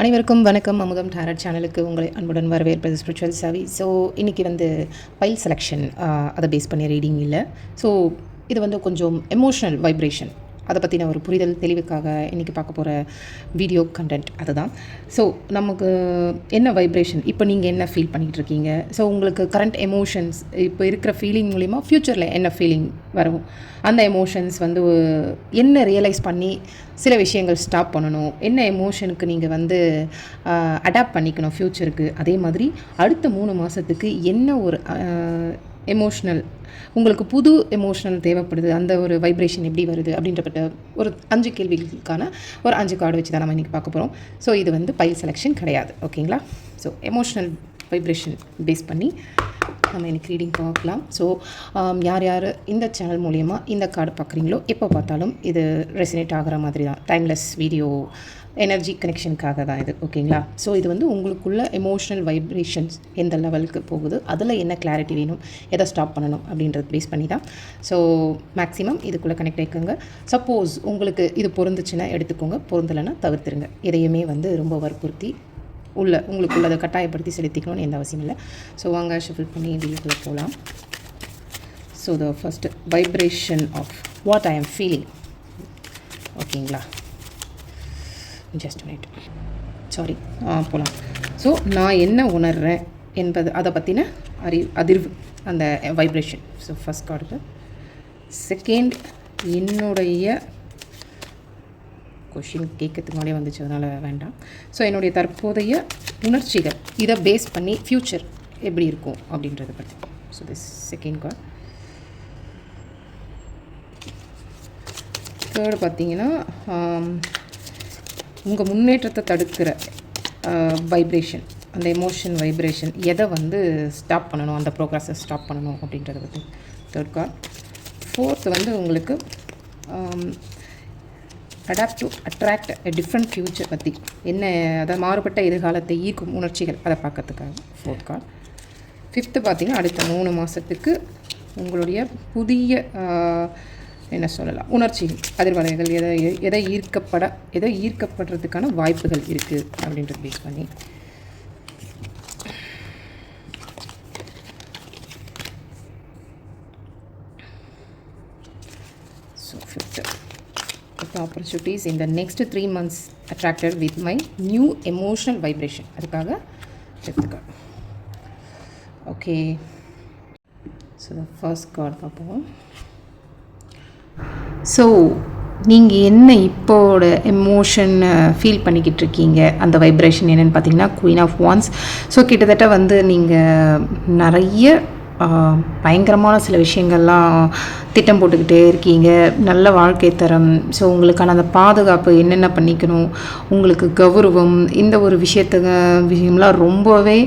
அனைவருக்கும் வணக்கம். அமுதம் டேரட் சேனலுக்கு உங்களை அன்புடன் வரவேற்பது ஸ்பிரிச்சுவல் சாவி. ஸோ இன்றைக்கி வந்து பைல் செலெக்ஷன் அதை பேஸ் பண்ணி ரீடிங் இல்லை. ஸோ இது வந்து கொஞ்சம் எமோஷ்னல் வைப்ரேஷன் அதை பற்றின ஒரு புரிதல் தெளிவுக்காக இன்றைக்கி பார்க்க போகிற வீடியோ கண்டென்ட் அதுதான். ஸோ நமக்கு என்ன வைப்ரேஷன் இப்போ நீங்கள் என்ன ஃபீல் பண்ணிகிட்டு இருக்கீங்க? ஸோ உங்களுக்கு கரண்ட் எமோஷன்ஸ் இப்போ இருக்கிற ஃபீலிங் மூலிமா ஃப்யூச்சரில் என்ன ஃபீலிங் வரும்? அந்த எமோஷன்ஸ் வந்து என்ன ரியலைஸ் பண்ணி சில விஷயங்கள் ஸ்டாப் பண்ணணும்? என்ன எமோஷனுக்கு நீங்கள் வந்து அடாப்ட் பண்ணிக்கணும் ஃப்யூச்சருக்கு அதே மாதிரி அடுத்த மூணு மாதத்துக்கு என்ன ஒரு எமோஷ்னல் உங்களுக்கு புது எமோஷனல் தேவைப்படுது. அந்த ஒரு வைப்ரேஷன் எப்படி வருது அப்படின்றப்பட்ட ஒரு அஞ்சு கேள்விகளுக்கான ஒரு அஞ்சு கார்டு வச்சு தான் நம்ம இன்றைக்கி பார்க்க போகிறோம் ஸோ இது வந்து பைல் செலெக்ஷன் கிடையாது. ஓகேங்களா ஸோ எமோஷ்னல் வைப்ரேஷன் பேஸ் பண்ணி நம்ம எனக்கு ரீடிங் பார்க்கலாம். ஸோ யார் யார் இந்த சேனல் மூலிமா இந்த கார்டு பார்க்குறீங்களோ எப்போ பார்த்தாலும் இது ரெசினேட் ஆகிற மாதிரி தான். டைம்லெஸ் வீடியோ எனர்ஜி கனெக்ஷனுக்காக தான் இது ஓகேங்களா ஸோ இது வந்து உங்களுக்குள்ள எமோஷ்னல் வைப்ரேஷன்ஸ் எந்த லெவலுக்கு போகுது அதில் என்ன கிளாரிட்டி வேணும் எதை ஸ்டாப் பண்ணணும் அப்படின்றது பேஸ் பண்ணி தான். ஸோ மேக்ஸிமம் இதுக்குள்ளே கனெக்ட் ஆகிக்கோங்க சப்போஸ் உங்களுக்கு இது பொருந்துச்சுன்னா எடுத்துக்கோங்க பொருந்தலைன்னா தவிர்த்துருங்க. எதையுமே வந்து ரொம்ப வற்புறுத்தி உள்ள உங்களுக்குள்ள அதை கட்டாயப்படுத்தி செலுத்திக்கணும்னு எந்த அவசியம் இல்லை. ஸோ வாங்க ஷிஃபில் பண்ணி வீட்டுக்குள்ளே போகலாம் so the first vibration of what I am feeling ஓகேங்களா ஜஸ்ட் மினிட் சாரி போகலாம் ஸோ நான் என்ன உணர்கிறேன் என்பது அதை பற்றின அறி அதிர்வு அந்த vibration so first card second என்னுடைய கொஷின் கேட்கறதுக்கு முன்னாடியே வந்துச்சு அதனால் வேண்டாம். ஸோ என்னுடைய தற்போதைய உணர்ச்சிகள் இதை பேஸ் பண்ணி ஃப்யூச்சர் எப்படி இருக்கும் அப்படின்றத பற்றி so this second card third பார்த்தீங்கன்னா உங்கள் முன்னேற்றத்தை தடுக்கிற வைப்ரேஷன் அந்த எமோஷன் வைப்ரேஷன் எதை வந்து ஸ்டாப் பண்ணணும் அந்த ப்ரோக்ரஸை ஸ்டாப் பண்ணணும் அப்படின்றத பற்றி தேர்ட் கார்ட் ஃபோர்த் வந்து உங்களுக்கு adapt to attract a different future பற்றி என்ன அதை மாறுபட்ட எதிர்காலத்தை ஈர்க்கும் உணர்ச்சிகள் அதை பார்க்கறதுக்காக ஃபோர்த் கார்ட் ஃபிஃப்த்து பார்த்திங்கன்னா அடுத்த மூணு மாதத்துக்கு உங்களுடைய புதிய என்ன சொல்லலாம் உணர்ச்சிகள் அதிர்வலைகள் எதை எதை ஈர்க்கப்பட எதை ஈர்க்கப்படுறதுக்கான வாய்ப்புகள் இருக்குது அப்படின்றது பேஸ் பண்ணி. ஸோ ஃபிஃப்த்து இப்போ ஆப்பர்ச்சுனிட்டிஸ் இந்த next three months attracted with my new emotional vibration அதுக்காக fifth card okay so first card பார்ப்போம். ஸோ நீங்கள் என்ன இப்போட எமோஷன் ஃபீல் பண்ணிக்கிட்டு இருக்கீங்க அந்த வைப்ரேஷன் என்னென்னு பார்த்தீங்கன்னா குயின் ஆஃப் வான்ஸ் ஸோ கிட்டத்தட்ட வந்து நீங்கள் நிறைய பயங்கரமான சில விஷயங்கள்லாம் திட்டம் போட்டுக்கிட்டே இருக்கீங்க. நல்ல வாழ்க்கை தரம். ஸோ உங்களுக்கான அந்த பாதுகாப்பு என்னென்ன பண்ணிக்கணும்? உங்களுக்கு கௌரவம் இந்த ஒரு விஷயத்த விஷயம்லாம் ரொம்பவே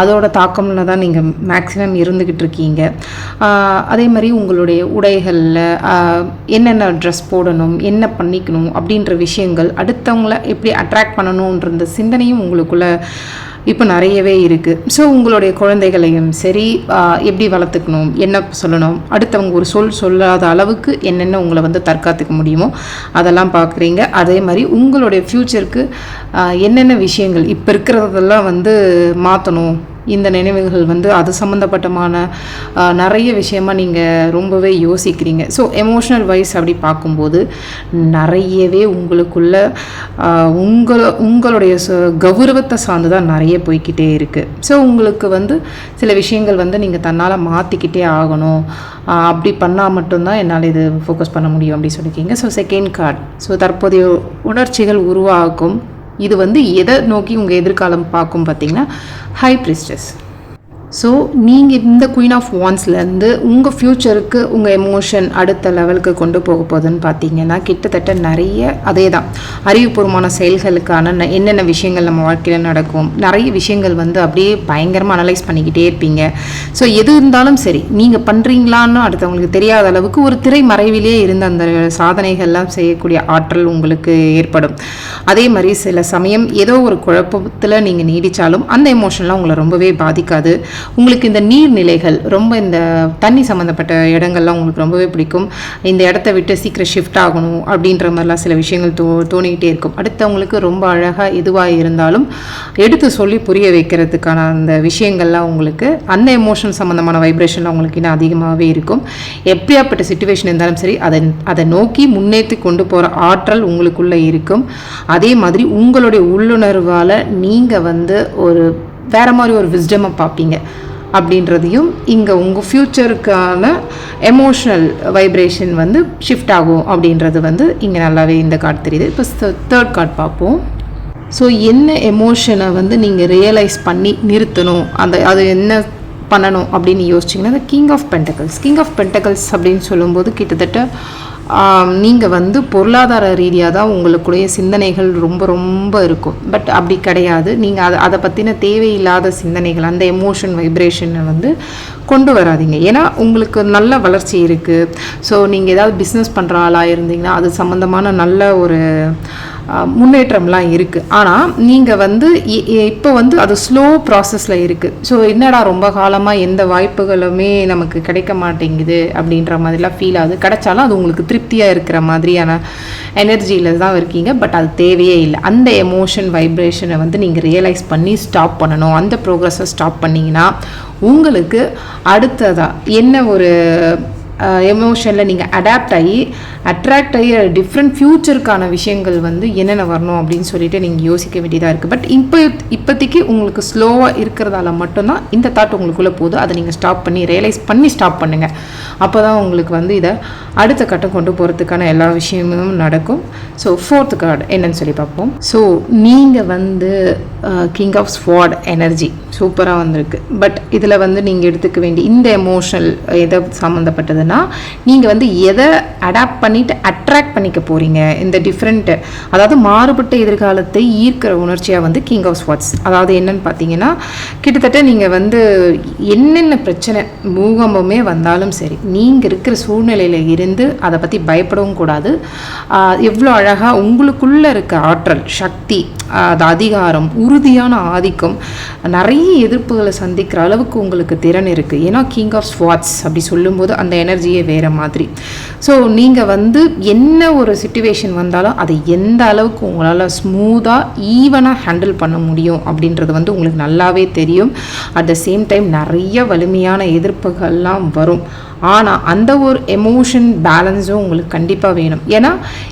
அதோட தாக்கம்ல தான் நீங்கள் மேக்ஸிமம் இருந்துக்கிட்டு இருக்கீங்க. அதே மாதிரி உங்களுடைய உடைகளில் என்னென்ன ட்ரெஸ் போடணும் என்ன பண்ணிக்கணும் அப்படின்ற விஷயங்கள் அடுத்தவங்கள எப்படி அட்ராக்ட் பண்ணணுன்ற சிந்தனையும் உங்களுக்குள்ளே இப்போ நிறையவே இருக்குது ஸோ உங்களுடைய குழந்தைகளையும் சரி எப்படி வளர்த்துக்கணும் என்ன சொல்லணும் அடுத்தவங்க ஒரு சொல் சொல்லாத அளவுக்கு என்னென்ன உங்களை வந்து தற்காத்துக்க முடியுமோ அதெல்லாம் பார்க்குறீங்க. அதே மாதிரி உங்களுடைய ஃப்யூச்சருக்கு என்னென்ன விஷயங்கள் இப்போ இருக்கிறதெல்லாம் வந்து மாற்றணும் இந்த நினைவுகள் வந்து அது சம்மந்தப்பட்டமான நிறைய விஷயமாக நீங்கள் ரொம்பவே யோசிக்கிறீங்க. ஸோ எமோஷ்னல் வைஸ் அப்படி பார்க்கும்போது நிறையவே உங்களுக்குள்ள உங்களை உங்களுடைய கௌரவத்தை சார்ந்து தான் நிறைய போய்கிட்டே இருக்குது ஸோ உங்களுக்கு வந்து சில விஷயங்கள் வந்து நீங்கள் தன்னால் மாற்றிக்கிட்டே ஆகணும். அப்படி பண்ணால் மட்டும்தான் என்னால் இது ஃபோக்கஸ் பண்ண முடியும் அப்படின்னு சொல்லியிருக்கீங்க ஸோ செகண்ட் கார்டு ஸோ தற்போதைய உணர்ச்சிகள் உருவாகும். இது வந்து எதை நோக்கி உங்கள் எதிர்காலம் பார்க்கும் பார்த்தீங்கன்னா ஹை ப்ரிஸ்டஸ் ஸோ நீங்கள் இந்த குயின் ஆஃப் வான்ஸ்லேருந்து உங்கள் ஃப்யூச்சருக்கு உங்கள் எமோஷன் அடுத்த லெவலுக்கு கொண்டு போக போகுதுன்னு பார்த்தீங்கன்னா கிட்டத்தட்ட நிறைய அதே தான் அறிவுபூர்வமான செயல்களுக்கான என்னென்ன விஷயங்கள் நம்ம வாழ்க்கையில் நடக்கும் நிறைய விஷயங்கள் வந்து அப்படியே பயங்கரமாக அனலைஸ் பண்ணிக்கிட்டே இருப்பீங்க. ஸோ எது இருந்தாலும் சரி நீங்கள் பண்ணுறீங்களான்னு அடுத்தவங்களுக்கு தெரியாத அளவுக்கு ஒரு திரை மறைவிலே இருந்த அந்த சாதனைகள்லாம் செய்யக்கூடிய ஆற்றல் உங்களுக்கு ஏற்படும். அதே மாதிரி சில சமயம் ஏதோ ஒரு குழப்பத்தில் நீங்கள் நீடித்தாலும் அந்த எமோஷன்லாம் உங்களை ரொம்பவே பாதிக்காது. உங்களுக்கு இந்த நீர்நிலைகள் ரொம்ப இந்த தண்ணி சம்மந்தப்பட்ட இடங்கள்லாம் உங்களுக்கு ரொம்பவே பிடிக்கும். இந்த இடத்த விட்டு சீக்கிரம் ஷிஃப்ட் ஆகணும் அப்படின்ற மாதிரிலாம் சில விஷயங்கள் தோ தோணிக்கிட்டே இருக்கும். அடுத்தவங்களுக்கு ரொம்ப அழகாக எதுவாக இருந்தாலும் எடுத்து சொல்லி புரிய வைக்கிறதுக்கான அந்த விஷயங்கள்லாம் உங்களுக்கு அந்த எமோஷன் சம்மந்தமான வைப்ரேஷன்லாம் உங்களுக்கு இன்னும் அதிகமாகவே இருக்கும். எப்படியாப்பட்ட சுச்சுவேஷன் இருந்தாலும் சரி அதை அதை நோக்கி முன்னேற்றி கொண்டு போகிற ஆற்றல் உங்களுக்குள்ளே இருக்கும். அதே மாதிரி உங்களுடைய உள்ளுணர்வால் நீங்கள் வந்து ஒரு வேறு மாதிரி ஒரு விஸ்டமை பார்ப்பீங்க. அப்படின்றதையும் இங்கே உங்கள் ஃப்யூச்சருக்கான எமோஷ்னல் வைப்ரேஷன் வந்து ஷிஃப்ட் ஆகும் அப்படின்றது வந்து இங்கே நல்லாவே இந்த கார்டு தெரியுது. இப்போ தேர்ட் கார்டு பார்ப்போம். ஸோ என்ன எமோஷனை வந்து நீங்கள் ரியலைஸ் பண்ணி நிறுத்தணும்? அந்த அது என்ன பண்ணணும் அப்படின்னு யோசிச்சிங்கன்னா அந்த king of pentacles king of pentacles அப்படின்னு சொல்லும்போது கிட்டத்தட்ட நீங்கள் வந்து பொருளாதார ரீதியாக தான் உங்களுக்குடைய சிந்தனைகள் ரொம்ப ரொம்ப இருக்கும். பட் அப்படி கிடையாது. நீங்கள் அதை அதை பற்றின தேவையில்லாத சிந்தனைகள் அந்த எமோஷன் வைப்ரேஷனை வந்து கொண்டு வராதிங்க. ஏன்னா உங்களுக்கு நல்ல வளர்ச்சி இருக்குது ஸோ நீங்கள் ஏதாவது பிஸ்னஸ் பண்ணுற ஆளாக இருந்தீங்கன்னா அது சம்மந்தமான நல்ல ஒரு முன்னேற்றம்லாம் இருக்குது ஆனால் நீங்கள் வந்து இப்போ வந்து அது ஸ்லோ ப்ராசஸில் இருக்குது ஸோ என்னடா ரொம்ப காலமாக எந்த வாய்ப்புகளுமே நமக்கு கிடைக்க மாட்டேங்குது அப்படின்ற மாதிரிலாம் ஃபீல் ஆகுது. கிடைச்சாலும் அது உங்களுக்கு திருப்தியாக இருக்கிற மாதிரியான எனர்ஜியில் தான் இருக்கீங்க. பட் அது தேவையே இல்லை. அந்த எமோஷன் வைப்ரேஷனை வந்து நீங்கள் ரியலைஸ் பண்ணி ஸ்டாப் பண்ணணும். அந்த ப்ரோக்ரஸை ஸ்டாப் பண்ணிங்கன்னா உங்களுக்கு அடுத்ததாக என்ன ஒரு எமோஷனில் நீங்கள் அடாப்ட் ஆகி அட்ராக்ட் ஆகி டிஃப்ரெண்ட் ஃப்யூச்சருக்கான விஷயங்கள் வந்து என்னென்ன வரணும் அப்படின்னு சொல்லிட்டு நீங்கள் யோசிக்க வேண்டியதாக இருக்குது பட் இப்போ இப்போதைக்கு உங்களுக்கு ஸ்லோவாக இருக்கிறதால மட்டும்தான் இந்த தாட் உங்களுக்குள்ளே போதும் அதை நீங்கள் ஸ்டாப் பண்ணி ரியலைஸ் பண்ணி ஸ்டாப் பண்ணுங்கள் அப்போ தான் உங்களுக்கு வந்து இதை அடுத்த கட்டம் கொண்டு போகிறதுக்கான எல்லா விஷயமும் நடக்கும். ஸோ ஃபோர்த்து கார்டு என்னன்னு சொல்லி பார்ப்போம். ஸோ நீங்கள் வந்து கிங் ஆஃப் ஸ்வாட் எனர்ஜி சூப்பராக வந்திருக்கு. பட் இதில் வந்து நீங்கள் எடுத்துக்க வேண்டிய இந்த எமோஷனல் எதை சம்மந்தப்பட்டதுன்னா நீங்கள் வந்து எதை அடாப்ட் பண்ணிட்டு அட்ராக்ட் பண்ணிக்க போகிறீங்க இந்த டிஃப்ரெண்ட்டு அதாவது மாறுபட்ட எதிர்காலத்தை ஈர்க்கிற உணர்ச்சியாக வந்து கிங் ஆஃப் ஸ்வாட்ஸ் அதாவது என்னன்னு பார்த்தீங்கன்னா கிட்டத்தட்ட நீங்கள் வந்து என்னென்ன பிரச்சனை பூகம்பமே வந்தாலும் சரி நீங்கள் இருக்கிற சூழ்நிலையில் இருந்து அதை பற்றி பயப்படவும் கூடாது. எவ்வளோ அழகாக உங்களுக்குள்ளே இருக்க ஆற்றல் சக்தி அது அதிகாரம் உறுதியான ஆதிக்கம் நிறைய எதிர்ப்புகளை சந்திக்கிற அளவுக்கு உங்களுக்கு திறன் இருக்குது ஏன்னா கிங் ஆஃப் ஸ்வாட்ஸ் அப்படி சொல்லும்போது அந்த எனர்ஜியே வேறு மாதிரி. ஸோ நீங்கள் வந்து என்ன ஒரு சுச்சுவேஷன் வந்தாலும் அதை எந்த அளவுக்கு உங்களால் ஸ்மூத்தாக ஈவனாக ஹேண்டில் பண்ண முடியும் அப்படின்றது வந்து உங்களுக்கு நல்லாவே தெரியும். அட் த சேம் டைம் நிறைய வலிமையான எதிர்ப்புகள்லாம் வரும். ஆனால் அந்த ஒரு எமோஷன் பேலன்ஸும் உங்களுக்கு கண்டிப்பாக வேணும். ஏன்னா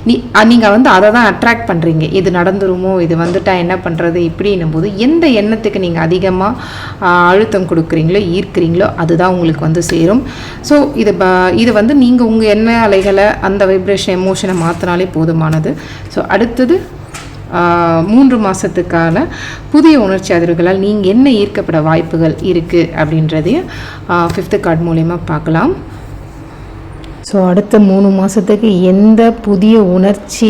நீ நீங்கள் வந்து அதை தான் அட்ராக்ட் பண்ணுறீங்க இது நடந்துருமோ இது வந்துட்டா என்ன பண்ணுறது இப்படின்னும் போது எந்த எண்ணத்துக்கு நீங்கள் அதிகமாக அழுத்தம் கொடுக்குறீங்களோ ஈர்க்கிறீங்களோ அதுதான் உங்களுக்கு வந்து சேரும். ஸோ இது இது வந்து நீங்கள் உங்கள் எண்ண அலைகளை அந்த வைப்ரேஷன் எமோஷனை மாற்றினாலே போதுமானது. ஸோ அடுத்தது மூன்று மாதத்துக்கான புதிய உணர்ச்சி அதிர்வுகளால் நீங்கள் என்ன ஈர்க்கப்பட வாய்ப்புகள் இருக்குது அப்படின்றதையும் ஃபிஃப்த்து கார்டு மூலயமா பார்க்கலாம். ஸோ அடுத்த மூணு மாதத்துக்கு எந்த புதிய உணர்ச்சி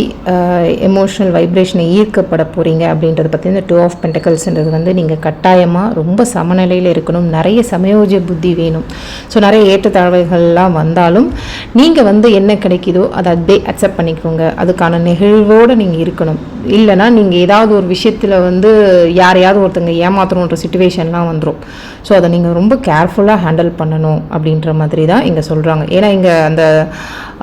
எமோஷ்னல் வைப்ரேஷனை ஈர்க்கப்பட போகிறீங்க அப்படின்றத பற்றி இந்த டூ ஆஃப் பென்டக்கல்ஸ்ன்றது வந்து நீங்கள் கட்டாயமாக ரொம்ப சமநிலையில் இருக்கணும். நிறைய சமயோஜ புத்தி வேணும். ஸோ நிறைய ஏற்றத்தாழ்வுகள்லாம் வந்தாலும் நீங்கள் வந்து என்ன கிடைக்குதோ அதை அப்படியே அக்செப்ட் பண்ணிக்கோங்க. அதுக்கான நிகழ்வோடு நீங்கள் இருக்கணும். இல்லைனா நீங்கள் ஏதாவது ஒரு விஷயத்தில் வந்து யாரையாவது ஒருத்தங்க ஏமாற்றணுன்ற சுச்சுவேஷன்லாம் வந்துடும் ஸோ அதை நீங்கள் ரொம்ப கேர்ஃபுல்லாக ஹேண்டில் பண்ணணும் அப்படின்ற மாதிரி தான் இங்கே சொல்கிறாங்க ஏன்னா இங்கே அந்த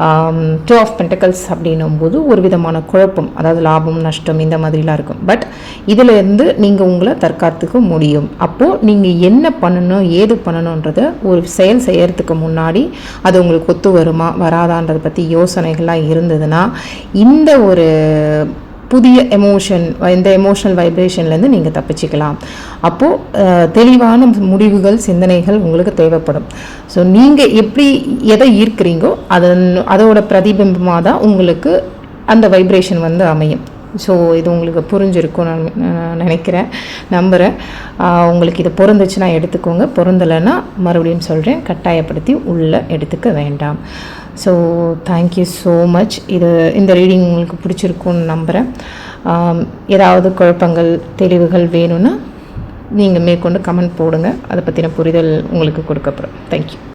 Um, டூ ஆஃப் பென்டக்கல்ஸ் அப்படின்னும் போது ஒரு விதமான குழப்பம் அதாவது லாபம் நஷ்டம் இந்த மாதிரிலாம் இருக்கும். பட் இதிலேருந்து நீங்கள் உங்களை தற்காத்துக்க முடியும். அப்போது நீங்கள் என்ன பண்ணணும் ஏது பண்ணணுன்றத ஒரு செயல் செய்கிறதுக்கு முன்னாடி அது உங்களுக்கு ஒத்து வருமா வராதான்றதை பற்றி யோசனைகள்லாம் இருந்ததுன்னா இந்த ஒரு புதிய எமோஷன் இந்த எமோஷனல் வைப்ரேஷன்லேருந்து நீங்கள் தப்பிச்சிக்கலாம். அப்போது தெளிவான முடிவுகள் சிந்தனைகள் உங்களுக்கு தேவைப்படும். ஸோ நீங்கள் எப்படி எதை ஈர்க்கிறீங்கோ அதன் அதோட பிரதிபிம்பமாக தான் உங்களுக்கு அந்த வைப்ரேஷன் வந்து அமையும். ஸோ இது உங்களுக்கு புரிஞ்சிருக்கும் நான் நினைக்கிறேன். நம்புகிறேன் உங்களுக்கு இது பொருந்துச்சுன்னா எடுத்துக்கோங்க. பொருந்தலைன்னா மறுபடியும் சொல்கிறேன் கட்டாயப்படுத்தி உள்ளே எடுத்துக்க வேண்டாம். ஸோ தேங்க்யூ ஸோ மச் இது இந்த ரீடிங் உங்களுக்கு பிடிச்சிருக்குன்னு நம்புகிறேன் ஏதாவது குழப்பங்கள் தெளிவுகள் வேணும்னா நீங்கள் மேற்கொண்டு கமெண்ட் போடுங்க. அதை பற்றின புரிதல் உங்களுக்கு கொடுக்கப்படும் தேங்க்யூ